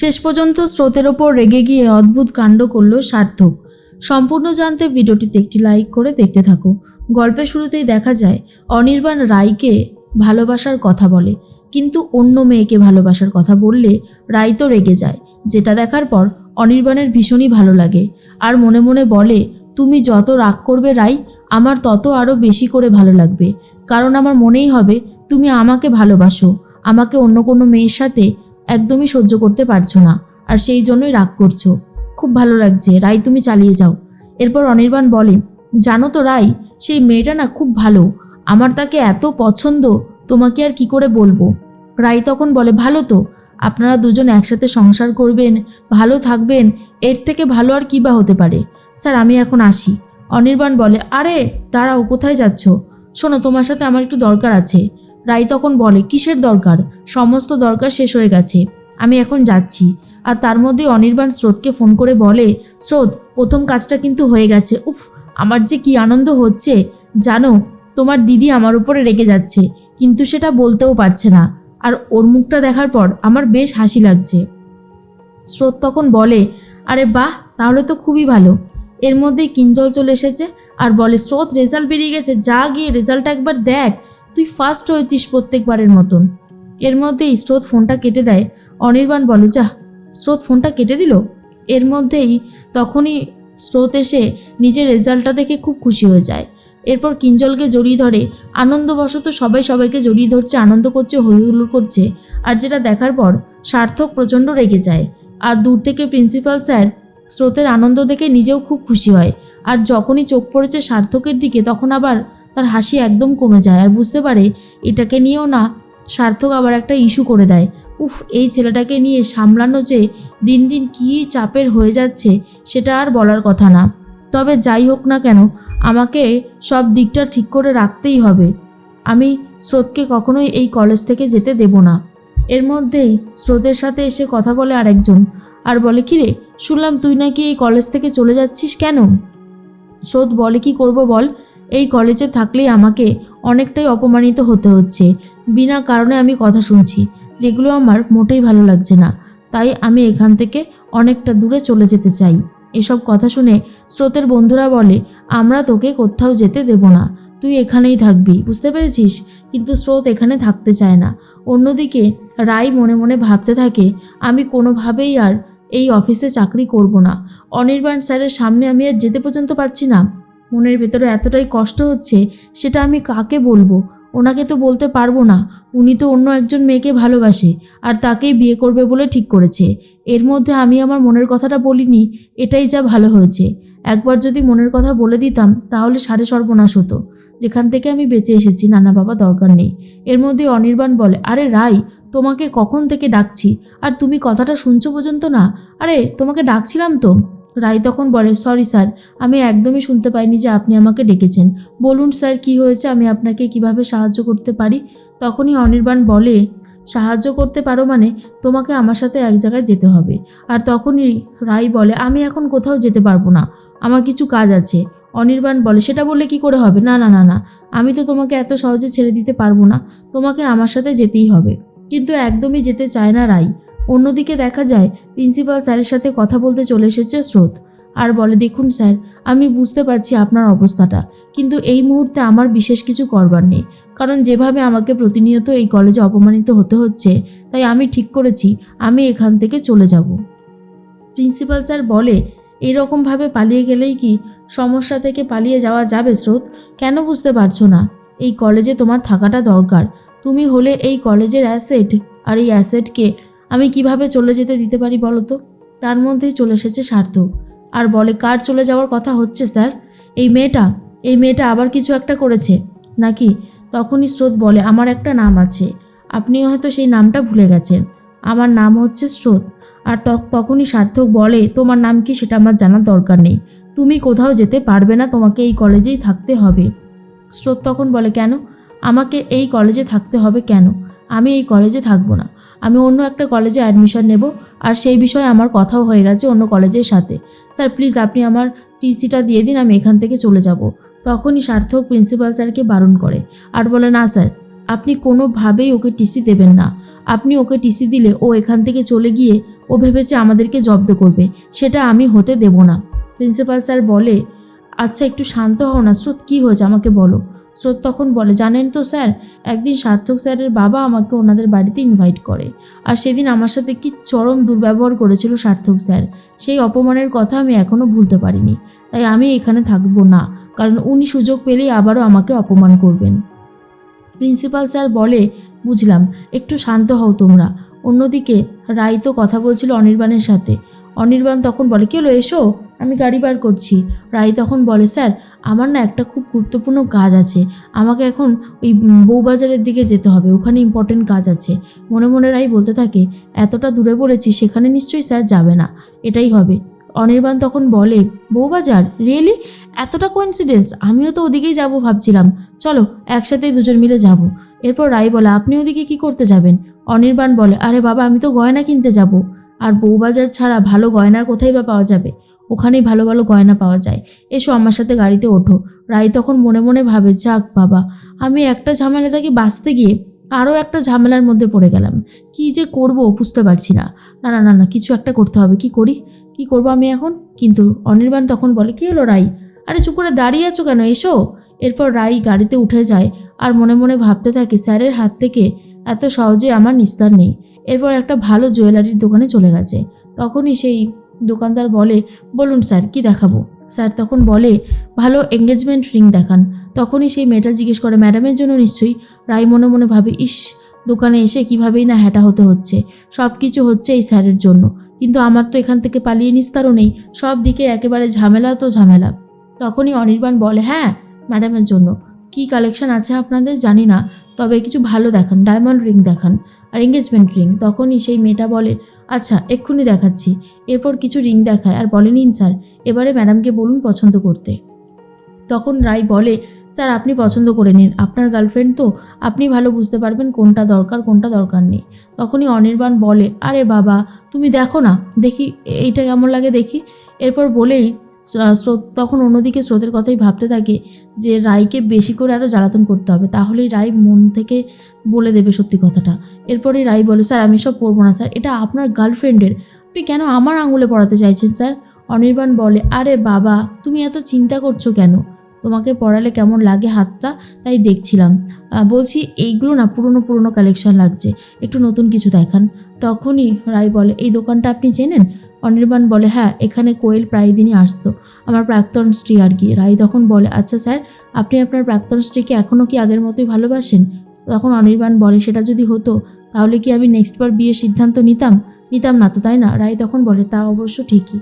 শেষ পর্যন্ত স্রোতের ওপর রেগে গিয়ে অদ্ভুত কাণ্ড করল সার্থক। সম্পূর্ণ জানতে ভিডিওটিতে একটি লাইক করে দেখতে থাকো। গল্পের শুরুতেই দেখা যায়, অনির্বাণ রায়কে ভালোবাসার কথা বলে। কিন্তু অন্য মেয়েকে ভালোবাসার কথা বললে রায় তো রেগে যায়। যেটা দেখার পর অনির্বাণের ভীষণই ভালো লাগে। আর মনে মনে বলে, তুমি যত রাগ করবে রাই আমার তত আরও বেশি করে ভালো লাগবে। কারণ আমার মনেই হবে, তুমি আমাকে ভালোবাসো। আমাকে অন্য কোনো মেয়ের সাথে একদমই সহ্য করতে পারছ না, আর সেই জন্যই রাগ করছ। খুব ভালো লাগছে। রাই, তুমি চালিয়ে যাও। এরপর অনির্বাণ বলে, জানো তো রাই, সেই মেয়েটা না খুব ভালো। আমার তাকে এত পছন্দ, তোমাকে আর কি করে বলব? রাই তখন বলে, ভালো তো। আপনারা দুজন একসাথে সংসার করবেন, ভালো থাকবেন, এর থেকে ভালো আর কী বা হতে পারে? স্যার, আমি এখন আসি। অনির্বাণ বলে, আরে, দাঁড়াও, কোথায় যাচ্ছ? শোনো, তোমার সাথে আমার একটু দরকার আছে। রাই তখন বলে, কিসের দরকার? সমস্ত দরকার শেষ হয়ে গেছে। আমি এখন যাচ্ছি। আর তার মধ্যে অনির্বাণ স্রোতকে ফোন করে বলে, স্রোত, প্রথম কাজটা কিন্তু হয়ে গেছে। উফ, আমার যে কি আনন্দ হচ্ছে। জানো, তোমার দিদি আমার উপরে রেগে যাচ্ছে, কিন্তু সেটা বলতেও পারছে না। আর ওর মুখটা দেখার পর আমার বেশ হাসি লাগছে। স্রোত তখন বলে, আরে বাহ, তাহলে তো খুবই ভালো। এর মধ্যেই কিঞ্জল চলে এসেছে আর বলে, স্রোত, রেজাল্ট বেরিয়ে গেছে। যা গিয়ে রেজাল্টটা একবার দেখ। তুই ফার্স্ট হয়েছিস প্রত্যেকবারের মতন। এর মধ্যেই স্রোত ফোনটা কেটে দেয়, অনির্বাণ বলে, যা, স্রোত ফোনটা কেটে দিল? এর মধ্যেই তখনই স্রোত এসে নিজের রেজাল্টটা দেখে খুব খুশি হয়ে যায়। এরপর কিঞ্জলকে জড়িয়ে ধরে, আনন্দবশত সবাই সবাইকে জড়িয়ে ধরছে, আনন্দ করছে হই হুল্লোড় করছে, আর যেটা দেখার পর সার্থক প্রচণ্ড রেগে যায়। আর দূর থেকে প্রিন্সিপাল স্যার স্রোতের আনন্দ দেখে নিজেও খুব খুশি হয়। আর যখনই চোখ পড়েছে সার্থকের দিকে, তখন আবার তার হাসি একদম কমে যায় আর বুঝতে পারে এটাকে নিয়েও না সার্থক আবার একটা ইস্যু করে দেয়। উফ, এই ছেলেটাকে নিয়ে সামলানো যে দিন দিন কী চাপের হয়ে যাচ্ছে সেটা আর বলার কথা না। তবে যাই হোক না কেন, আমাকে সব দিকটা ঠিক করে রাখতেই হবে। আমি স্রোতকে কখনোই এই কলেজ থেকে যেতে দেব না। এর মধ্যেই স্রোতের সাথে এসে কথা বলে আরেকজন, আর বলে কি রে শুনলাম তুই নাকি এই কলেজ থেকে চলে যাচ্ছিস কেন? স্রোত বলে, কি করব বল? এই কলেজে থাকলেই আমাকে অনেকটাই অপমানিত হতে হচ্ছে। বিনা কারণে আমি কথা শুনছি, যেগুলো আমার মোটেই ভালো লাগছে না। তাই আমি এখান থেকে অনেকটা দূরে চলে যেতে চাই। এসব কথা শুনে স্রোতের বন্ধুরা বলে, আমরা তোকে কোথাও যেতে দেব না। তুই এখানেই থাকবি। বুঝতে পেরেছিস? কিন্তু স্রোত এখানে থাকতে চায় না। অন্যদিকে রাই মনে মনে ভাবতে থাকে, আমি কোনোভাবেই আর এই অফিসে চাকরি করব না। অনির্বাণ স্যারের সামনে আমি আর যেতে পর্যন্ত পারছি না। মনের ভেতরে এতটাই কষ্ট হচ্ছে, সেটা আমি কাকে বলব? ওনাকে তো বলতে পারব না। উনি তো অন্য একজন মেয়েকে ভালোবাসে আর তাকেই বিয়ে করবে বলে ঠিক করেছে। এর মধ্যে আমি আমার মনের কথাটা বলিনি, এটাই যা ভালো হয়েছে। একবার যদি মনের কথা বলে দিতাম, তাহলে সাড়ে সর্বনাশ হতো। যেখান থেকে আমি বেঁচে এসেছি, নানা বাবা দরকার নেই। এর মধ্যে অনির্বাণ বলে, আরে রাই, তোমাকে কখন থেকে ডাকছি? আর তুমি কথাটা শুনছো পর্যন্ত না? আরে, তোমাকে ডাকছিলাম তো? রাই তখন বলে, সরি স্যার, আমি একদমই শুনতে পাইনি যে আপনি আমাকে ডেকেছেন। বলুন স্যার, কি হয়েছে? আমি আপনাকে কীভাবে সাহায্য করতে পারি? তখনই অনির্বাণ বলে, সাহায্য করতে পারো মানে তোমাকে আমার সাথে এক জায়গায় যেতে হবে। আর তখনই রাই বলে, আমি এখন কোথাও যেতে পারব না। আমার কিছু কাজ আছে। অনির্বাণ বলে, সেটা বললে কি করে হবে? না না না না, আমি তো তোমাকে এত সহজে ছেড়ে দিতে পারব না। তোমাকে আমার সাথে যেতেই হবে। কিন্তু একদমই যেতে চায় না রাই। অন্যদিকে দেখা যায়, প্রিন্সিপাল স্যারের সাথে কথা বলতে চলে এসেছে স্রোত। আর বলে, দেখুন স্যার, আমি বুঝতে পারছি আপনার অবস্থাটা, কিন্তু এই মুহূর্তে আমার বিশেষ কিছু করবার নেই। কারণ যেভাবে আমাকে প্রতিনিয়ত এই কলেজে অপমানিত হতে হচ্ছে, তাই আমি ঠিক করেছি, আমি এখান থেকে চলে যাব। প্রিন্সিপাল স্যার বলে, এইরকমভাবে পালিয়ে গেলেই কি সমস্যা থেকে পালিয়ে যাওয়া যাবে স্রোত? কেন বুঝতে পারছ না? এই কলেজে তোমার থাকাটা দরকার। তুমি হলে এই কলেজের অ্যাসেট, আর এই অ্যাসেটকে আমি কীভাবে চলে যেতে দিতে পারি বলো তো? তার মধ্যেই চলে এসেছে সার্থক আর বলে, কার চলে যাওয়ার কথা হচ্ছে, স্যার? এই মেয়েটা? এই মেয়েটা আবার কিছু একটা করেছে? নাকি? তখনই স্রোত বলে, আমার একটা নাম আছে। আপনি হয়তো সেই নামটা ভুলে গেছেন। আমার নাম হচ্ছে স্রোত। আর তখনই সার্থক বলে, তোমার নাম কি সেটা আমার জানার দরকার নেই। তুমি কোথাও যেতে পারবে না, তোমাকে এই কলেজেই থাকতে হবে। স্রোত তখন বলে, কেন? আমাকে এই কলেজে থাকতে হবে কেন? আমি এই কলেজে থাকব না। আমি অন্য একটা কলেজে অ্যাডমিশন নেব। আর সেই বিষয়ে আমার কথাও হয়ে গেছে অন্য কলেজের সাথে। স্যার প্লিজ আপনি আমার টিসিটা দিয়ে দিন, আমি এখান থেকে চলে যাব। তখনই সার্থক প্রিন্সিপাল স্যারকে বারণ করে। আর বলে, না, স্যার, আপনি কোনোভাবেই ওকে টিসি দেবেন না। আপনি ওকে টিসি দিলে ও এখান থেকে চলে গিয়ে ও ভেবেছে আমাদেরকে জব্দ করবে। সেটা আমি হতে দেব না। প্রিন্সিপাল স্যার বলে আচ্ছা একটু শান্ত হও না, স্রোত, কী হয়েছে আমাকে বলো। স্রোত তখন বলে, জানেন তো স্যার, একদিন সার্থক স্যারের বাবা আমাকে ওনাদের বাড়িতে ইনভাইট করে। আর সেদিন আমার সাথে কি চরম দুর্ব্যবহার করেছিল সার্থক স্যার। সেই অপমানের কথা আমি এখনও ভুলতে পারিনি। তাই আমি এখানে থাকব না, কারণ উনি সুযোগ পেলেই আবারও আমাকে অপমান করবেন। প্রিন্সিপাল স্যার বলে, বুঝলাম, একটু শান্ত হও তোমরা। অন্যদিকে রাই তো কথা বলছিল অনির্বাণের সাথে। অনির্বাণ তখন বলে, কি হলো? এসো, আমি গাড়ি বার করছি। রাই তখন বলে, স্যার আমার না একটা খুব গুরুত্বপূর্ণ কাজ আছে। আমাকে এখন ওই বউবাজারের দিকে যেতে হবে। ওখানে ইম্পর্টেন্ট কাজ আছে। মনে মনে রাই বলতে থাকে, এতটা দূরে পড়েছি, সেখানে নিশ্চয়ই স্যার যাবে না। এটাই হবে। অনির্বাণ তখন বলে, বউবাজার? রিয়েলি এতটা কোইন্সিডেন্স আমিও তো ওদিকেই যাব ভাবছিলাম। চলো, একসাথেই দুজন মিলে যাব। এরপর রাই বলে, আপনি ওদিকে কি করতে যাবেন? অনির্বাণ বলে, আরে বাবা, আমি তো গয়না কিনতে যাব। আর বউবাজার ছাড়া ভালো গয়নার কোথায় বা পাওয়া যাবে? ওখানেই ভালো ভালো গয়না পাওয়া যায়। এসো আমার সাথে গাড়িতে ওঠো। রাই তখন মনে মনে ভাবে, যাক বাবা, আমি একটা ঝামেলা থেকে বাঁচতে গিয়ে আরও একটা ঝামেলার মধ্যে পড়ে গেলাম। কি যে করব বুঝতে পারছি না। না না না না, কিছু একটা করতে হবে। কি করি? কি করব আমি এখন? কিন্তু অনির্বাণ তখন বলে, কি হলো রাই? আরে চুপ করে দাঁড়িয়ে আছো কেন? এসো। এরপর রাই গাড়িতে উঠে যায় আর মনে মনে ভাবতে থাকে, স্যারের হাত থেকে এত সহজে আমার নিস্তার নেই। এরপর একটা ভালো জুয়েলারির দোকানে চলে গেছে। তখনই সেই দোকানদার বলে, বলুন স্যার, কি দেখাবো? স্যার তখন বলে, ভালো এঙ্গেজমেন্ট রিং দেখান। তখনই সেই মেয়েটা জিজ্ঞেস করে, ম্যাডামের জন্য নিশ্চয়ই? রায় মনে মনে ভাবে, ইস, দোকানে এসে কিভাবেই না হ্যাটা হতে হচ্ছে। সব কিছু হচ্ছে এই স্যারের জন্য। কিন্তু আমার তো এখান থেকে পালিয়ে নিস্তারও নেই। সব দিকে একেবারে ঝামেলা তো ঝামেলা। তখনই অনির্বাণ বলে হ্যাঁ ম্যাডামের জন্য। কি কালেকশন আছে আপনাদের জানি না। তবে কিছু ভালো দেখান। ডায়মন্ড রিং দেখান। আর এঙ্গেজমেন্ট রিং তখনই সেই মেয়েটা বলে আচ্ছা এক্ষুনি দেখাচ্ছি। এরপর কিছু রিং দেখায় আর বলে, নিন স্যার, এবারে ম্যাডামকে বলুন পছন্দ করতে। তখন রায় বলে, স্যার, আপনি পছন্দ করে নিন। আপনার গার্লফ্রেন্ড তো, আপনি ভালো বুঝতে পারবেন কোনটা দরকার কোনটা দরকার নেই। তখনই অনির্বাণ বলে, আরে বাবা, তুমি দেখো না, দেখি, এইটা কেমন লাগে দেখি? এরপর বলেই স্রোত তখন অন্যদিকে স্রোতের কথাই ভাবতে থাকে যে রায়কে বেশি করে আরও জ্বালাতন করতে হবে। তাহলেই রায় মন থেকে বলে দেবে সত্যি কথাটা। এরপরেই রাই বলে, স্যার, আমি সব পড়ব না, স্যার। এটা আপনার গার্লফ্রেন্ডের। আপনি কেন আমার আঙুলে পড়াতে চাইছেন, স্যার? অনির্বাণ বলে, আরে বাবা, তুমি এত চিন্তা করছ কেন? তোমাকে পড়ালে কেমন লাগে হাতটা? তাই দেখছিলাম। বলছি, এইগুলো না পুরনো পুরনো কালেকশন লাগছে। একটু নতুন কিছু দেখান। তখনই রাই বলে, এই দোকানটা আপনি চেনেন? অনির্বাণ বলে হ্যাঁ এখানে কোয়েল প্রায় দিনই আসতো, আমার প্রাক্তন স্ত্রী আর কি। রাই তখন বলে আচ্ছা স্যার, আপনি আপনার প্রাক্তন স্ত্রীকে এখনও কি আগের মতোই ভালোবাসেন? তখন অনির্বাণ বলে, সেটা যদি হতো, তাহলে কি আমি নেক্সট বার বিয়ের সিদ্ধান্ত নিতাম? নিতাম না তো, তাই না? রায় তখন বলে, তা অবশ্য ঠিকই।